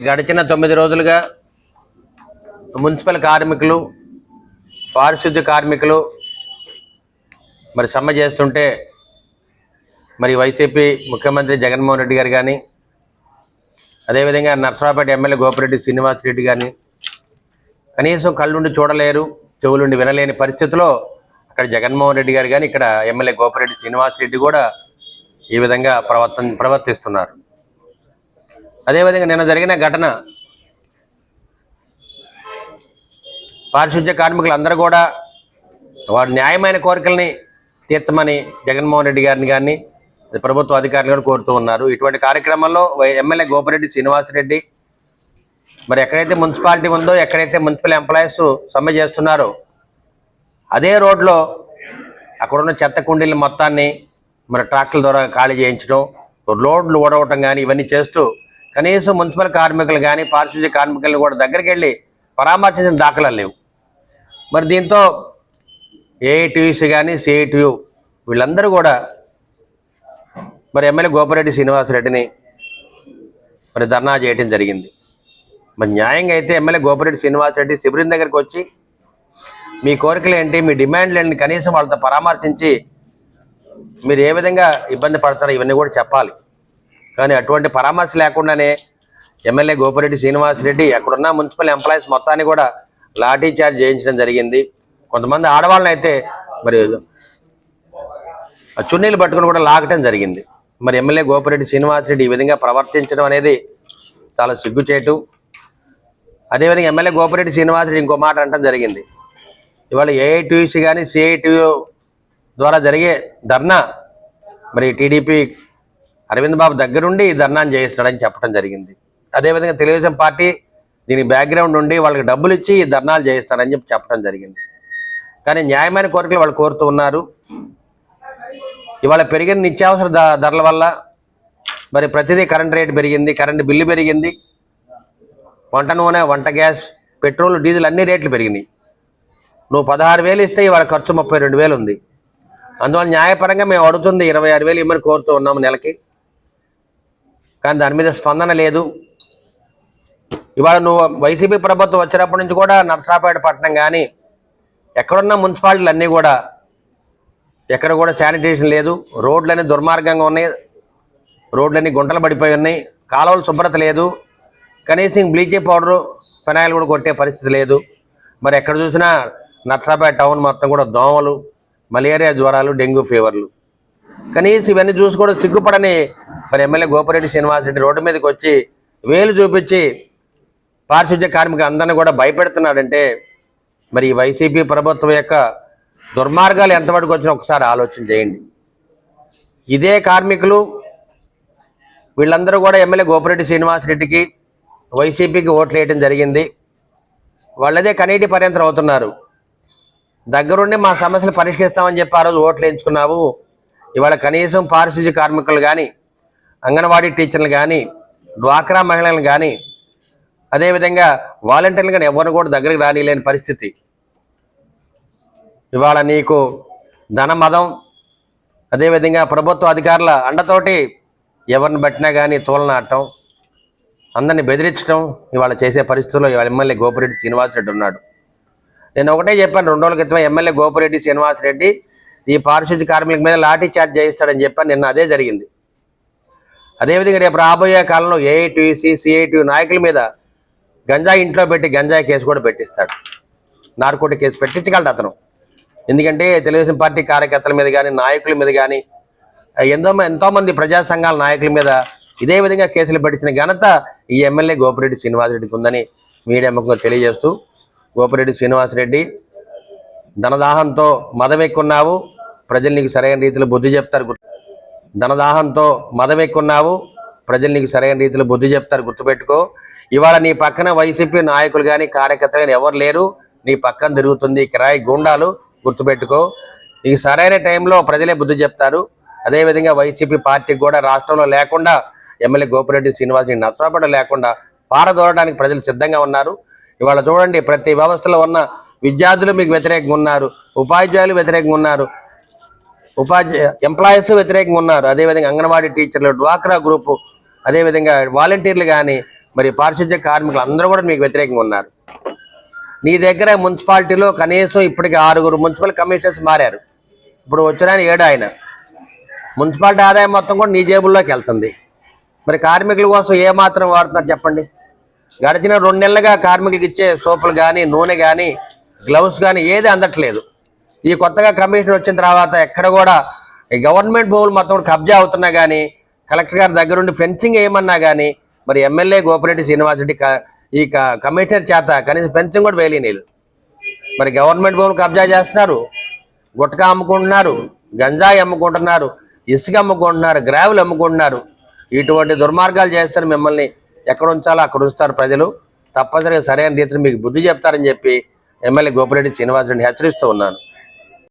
గడిచిన తొమ్మిది రోజులుగా మున్సిపల్ కార్మికులు పారిశుద్ధ్య కార్మికులు మరి సమ్మె చేస్తుంటే మరి వైసీపీ ముఖ్యమంత్రి జగన్మోహన్ రెడ్డి గారు కానీ అదేవిధంగా నర్సరావుపేట ఎమ్మెల్యే గోపిరెడ్డి శ్రీనివాస్ రెడ్డి కానీ కనీసం కళ్ళుండి చూడలేరు చెవులుండి వినలేని పరిస్థితిలో అక్కడ జగన్మోహన్ రెడ్డి గారు కానీ ఇక్కడ ఎమ్మెల్యే గోపిరెడ్డి శ్రీనివాస్ రెడ్డి కూడా ఈ విధంగా ప్రవర్తన ప్రవర్తిస్తున్నారు. అదేవిధంగా నిన్న జరిగిన ఘటన. పారిశుద్ధ్య కార్మికులు అందరూ కూడా వారి న్యాయమైన కోరికల్ని తీర్చమని జగన్మోహన్ రెడ్డి గారిని కానీ ప్రభుత్వ అధికారులు కూడా కోరుతూ ఉన్నారు. ఇటువంటి కార్యక్రమంలో వై- ఎమ్మెల్యే గోపిరెడ్డి శ్రీనివాసరెడ్డి మరి ఎక్కడైతే మున్సిపాలిటీ ఉందో ఎక్కడైతే మున్సిపల్ ఎంప్లాయీస్ సమ్మె చేస్తున్నారో అదే రోడ్లో అక్కడున్న చెత్త కుండీల మొత్తాన్ని మరి ట్రాక్టర్ల ద్వారా ఖాళీ చేయించడం రోడ్లు ఓడవటం కానీ ఇవన్నీ చేస్తూ కనీసం మున్సిపల్ కార్మికులు కానీ పారిశుద్ధ్య కార్మికులను కూడా దగ్గరికి వెళ్ళి పరామర్శించిన దాఖలాలు లేవు. మరి దీంతో ఏఐటీయూసీ కానీ సిఐటియు వీళ్ళందరూ కూడా మరి ఎమ్మెల్యే గోపిరెడ్డి శ్రీనివాసరెడ్డిని మరి ధర్నా చేయటం జరిగింది. మరి న్యాయంగా అయితే ఎమ్మెల్యే గోపిరెడ్డి శ్రీనివాసరెడ్డి శిబిరం దగ్గరికి వచ్చి మీ కోరికలు ఏంటి మీ డిమాండ్లు ఏంటి కనీసం వాళ్ళతో పరామర్శించి మీరు ఏ విధంగా ఇబ్బంది పడతారో ఇవన్నీ కూడా చెప్పాలి. కానీ అటువంటి పరామర్శ లేకుండానే ఎమ్మెల్యే గోపిరెడ్డి శ్రీనివాసరెడ్డి అక్కడున్న మున్సిపల్ ఎంప్లాయీస్ మొత్తాన్ని కూడా లాఠీ చార్జ్ చేయించడం జరిగింది. కొంతమంది ఆడవాళ్ళని అయితే మరి చున్నీలు పట్టుకుని కూడా లాగటం జరిగింది. మరి ఎమ్మెల్యే గోపిరెడ్డి శ్రీనివాసరెడ్డి ఈ విధంగా ప్రవర్తించడం అనేది చాలా సిగ్గుచేటు. అదేవిధంగా ఎమ్మెల్యే గోపిరెడ్డి శ్రీనివాసరెడ్డి ఇంకో మాట అనటం జరిగింది. ఇవాళ ఏఐటీసీ కానీ సిఐటియు ద్వారా జరిగే ధర్నా మరి టీడీపీ అరవింద్ బాబు దగ్గరుండి ఈ ధర్నాన్ని చేయిస్తాడని చెప్పడం జరిగింది. అదేవిధంగా తెలుగుదేశం పార్టీ దీని బ్యాక్గ్రౌండ్ ఉండి వాళ్ళకి డబ్బులు ఇచ్చి ఈ ధర్నాలు చేయిస్తాడని చెప్పి చెప్పడం జరిగింది. కానీ న్యాయమైన కోరికలు వాళ్ళు కోరుతూ ఉన్నారు. ఇవాళ పెరిగిన నిత్యావసర ధరల వల్ల మరి ప్రతిదీ కరెంట్ రేట్ పెరిగింది కరెంటు బిల్లు పెరిగింది. వంట నూనె వంట గ్యాస్ పెట్రోల్ డీజిల్ అన్ని రేట్లు పెరిగినాయి. నువ్వు పదహారు వేలు ఇస్తే ఇవాళ ఖర్చు ముప్పై రెండు వేలు ఉంది. అందువల్ల న్యాయపరంగా మేము అడుగుతుంది ఇరవై ఆరు వేలు ఇమ్మని కోరుతూ ఉన్నాము నెలకి. కానీ దాని మీద స్పందన లేదు. ఇవాళ నువ్వు వైసీపీ ప్రభుత్వం వచ్చినప్పటి నుంచి కూడా నర్సరాపేట పట్టణం కానీ ఎక్కడున్న మున్సిపాలిటీలు అన్నీ కూడా ఎక్కడ కూడా శానిటేషన్ లేదు. రోడ్లన్నీ దుర్మార్గంగా ఉన్నాయి. రోడ్లన్నీ గుంటలు పడిపోయి ఉన్నాయి. కాలువలు శుభ్రత లేదు. కనీసం బ్లీచింగ్ పౌడరు ఫినాయిల్ కూడా కొట్టే పరిస్థితి లేదు. మరి ఎక్కడ చూసినా నర్సరాపేట టౌన్ మొత్తం కూడా దోమలు మలేరియా జ్వరాలు డెంగ్యూ ఫీవర్లు. కనీసం ఇవన్నీ చూసి కూడా సిగ్గుపడని మరి ఎమ్మెల్యే గోపిరెడ్డి శ్రీనివాసరెడ్డి రోడ్డు మీదకి వచ్చి వేలు చూపించి పారిశుద్ధ్య కార్మికులు అందరిని కూడా భయపెడుతున్నాడంటే మరి ఈ వైసీపీ ప్రభుత్వం యొక్క దుర్మార్గాలు ఎంతవరకు వచ్చినా ఒకసారి ఆలోచన చేయండి. ఇదే కార్మికులు వీళ్ళందరూ కూడా ఎమ్మెల్యే గోపిరెడ్డి శ్రీనివాసరెడ్డికి వైసీపీకి ఓట్లు వేయడం జరిగింది. వాళ్ళదే కనీటి పర్యంతరం అవుతున్నారు. దగ్గరుండి మా సమస్యలు పరిష్కరిస్తామని చెప్పి ఆ రోజు ఓట్లు వేయించుకున్నావు. ఇవాళ కనీసం పారిశుద్ధ్య కార్మికులు కానీ అంగన్వాడీ టీచర్లు కానీ డ్వాక్రా మహిళలు కానీ అదేవిధంగా వాలంటీర్లు కానీ ఎవరిని కూడా దగ్గరికి రానిలేని పరిస్థితి. ఇవాళ నీకు ధన మదం అదేవిధంగా ప్రభుత్వ అధికారుల అండతోటి ఎవరిని బట్టినా కానీ తోలనాటం అందరిని బెదిరించడం ఇవాళ చేసే పరిస్థితుల్లో ఇవాళ ఎమ్మెల్యే గోపిరెడ్డి శ్రీనివాసరెడ్డి ఉన్నాడు. నేను ఒకటే చెప్పాను రెండు రోజుల క్రితం ఎమ్మెల్యే గోపిరెడ్డి శ్రీనివాసరెడ్డి ఈ పారిశుద్ధ్య కార్మికుల మీద లాఠీ చార్జ్ చేయిస్తాడని చెప్పాను నిన్న అదే జరిగింది. అదేవిధంగా రేపు రాబోయే కాలంలో ఏఐటీసీ సిఐటి నాయకుల మీద గంజాయి ఇంట్లో పెట్టి గంజాయి కేసు కూడా పెట్టిస్తాడు. నార్కోటి కేసు పెట్టించగలడు అతను. ఎందుకంటే తెలుగుదేశం పార్టీ కార్యకర్తల మీద కానీ నాయకుల మీద కానీ ఎంతో ఎంతోమంది ప్రజా సంఘాల నాయకుల మీద ఇదే విధంగా కేసులు పెట్టించిన ఘనత ఈ ఎమ్మెల్యే గోపిరెడ్డి శ్రీనివాసరెడ్డికి ఉందని మీడియా ముఖంగా తెలియజేస్తూ గోపిరెడ్డి శ్రీనివాసరెడ్డి ధనదాహంతో మదం ఎక్కున్నావు ప్రజలు నీకు సరైన రీతిలో బుద్ధి చెప్తారు గుర్తు- ధనదాహంతో మదం ఎక్కున్నావు. ప్రజలు నీకు సరైన రీతిలో బుద్ధి చెప్తారు గుర్తుపెట్టుకో. ఇవాళ నీ పక్కన వైసీపీ నాయకులు కానీ కార్యకర్తలు కానీ ఎవరు లేరు. నీ పక్కన తిరుగుతుంది కిరాయి గుండాలు గుర్తుపెట్టుకో. నీకు సరైన టైంలో ప్రజలే బుద్ధి చెప్తారు. అదేవిధంగా వైసీపీ పార్టీకి కూడా రాష్ట్రంలో లేకుండా ఎమ్మెల్యే గోపిరెడ్డి శ్రీనివాస్ నష్టపడ లేకుండా పారదోడడానికి ప్రజలు సిద్ధంగా ఉన్నారు. ఇవాళ చూడండి ప్రతి వ్యవస్థలో ఉన్న విద్యార్థులు మీకు వ్యతిరేకంగా ఉన్నారు. ఉపాధ్యాయులు వ్యతిరేకంగా ఉన్నారు. ఉపాధ్యాయ ఎంప్లాయీస్ వ్యతిరేకంగా ఉన్నారు. అదేవిధంగా అంగన్వాడీ టీచర్లు డ్వాక్రా గ్రూపు అదేవిధంగా వాలంటీర్లు కానీ మరి పారిశుద్ధ్య కార్మికులు అందరూ కూడా మీకు వ్యతిరేకంగా ఉన్నారు. నీ దగ్గర మున్సిపాలిటీలో కనీసం ఇప్పటికి ఆరుగురు మున్సిపల్ కమిషనర్స్ మారారు. ఇప్పుడు వచ్చిన ఏడు ఆయన. మున్సిపాలిటీ ఆదాయం మొత్తం కూడా నీ జేబుల్లోకి వెళ్తుంది. మరి కార్మికుల కోసం ఏమాత్రం వాడుతున్నారు చెప్పండి? గడిచిన రెండు నెలలుగా కార్మికులకు ఇచ్చే సోపులు కానీ నూనె కానీ గ్లౌస్ కానీ ఏది అందట్లేదు. ఈ కొత్తగా కమిషన్ వచ్చిన తర్వాత ఎక్కడ కూడా ఈ గవర్నమెంట్ భూములు మొత్తం కబ్జా అవుతున్నా కానీ కలెక్టర్ గారి దగ్గరుండి ఫెన్సింగ్ వేయమన్నా కానీ మరి ఎమ్మెల్యే గోపిరెడ్డి శ్రీనివాసరెడ్డి రెడ్డి ఈ క- కమిషనర్ చేత కనీసం ఫెన్సింగ్ కూడా వేయలేని మరి గవర్నమెంట్ భూములు కబ్జా చేస్తున్నారు గుట్కా అమ్ముకుంటున్నారు గంజాయి అమ్ముకుంటున్నారు ఇసుక అమ్ముకుంటున్నారు గ్రావులు అమ్ముకుంటున్నారు. ఇటువంటి దుర్మార్గాలు చేస్తారు మిమ్మల్ని ఎక్కడ ఉంచాలో అక్కడ ఉంచుతారు ప్రజలు. తప్పనిసరిగా సరైన రీతిని మీకు బుద్ధి చెప్తారని చెప్పి ఎమ్మెల్యే గోపిరెడ్డి శ్రీనివాసరెడ్డి హెచ్చరిస్తూ ఉన్నాను.